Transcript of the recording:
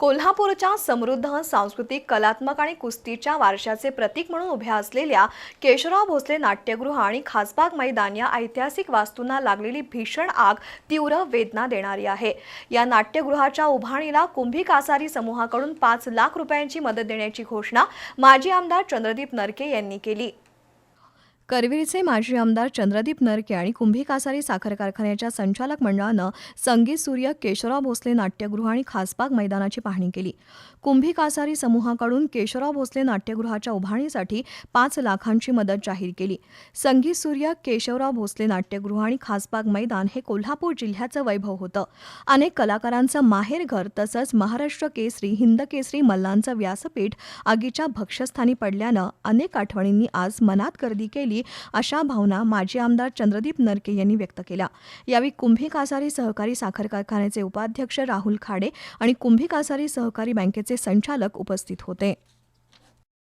कोल्हापूरच्या समृद्ध सांस्कृतिक कलात्मक आणि कुस्तीच्या वारशाचे प्रतीक म्हणून उभ्या असलेल्या केशवराव भोसले नाट्यगृह आणि खासबाग मैदान या ऐतिहासिक वास्तूंना लागलेली भीषण आग तीव्र वेदना देणारी आहे. या नाट्यगृहाच्या उभारणीला कुंभी कासारी समूहाकडून पाच लाख रुपयांची मदत देण्याची घोषणा माजी आमदार चंद्रदीप नरके यांनी केली. करवीरचे माजी आमदार चंद्रदीप नरके आणि कुंभी कासारी साखर कारखान्याच्या संचालक मंडळानं संगीत सूर्य केशवराव भोसले नाट्यगृह आणि खासबाग मैदानाची पाहणी केली. कुंभी कासारी समूहाकडून केशवराव भोसले नाट्यगृहाच्या उभारणीसाठी पाच लाखांची मदत जाहीर केली. संगीत सूर्य केशवराव भोसले नाट्यगृह आणि खासबाग मैदान हे कोल्हापूर जिल्ह्याचं वैभव होतं. अनेक कलाकारांचं माहेरघर तसंच महाराष्ट्र केसरी हिंद केसरी मल्लांचं व्यासपीठ आगीच्या भक्षस्थानी पडल्यानं अनेक आठवणींनी आज मनात गर्दी केली अशा भावना माजी आमदार चंद्रदीप नरके यांनी व्यक्त केल्या. यावेळी कुंभी कासारी सहकारी साखर कारखान्याचे उपाध्यक्ष राहुल खाडे आणि कुंभी कासारी सहकारी बँकेचे संचालक उपस्थित होते.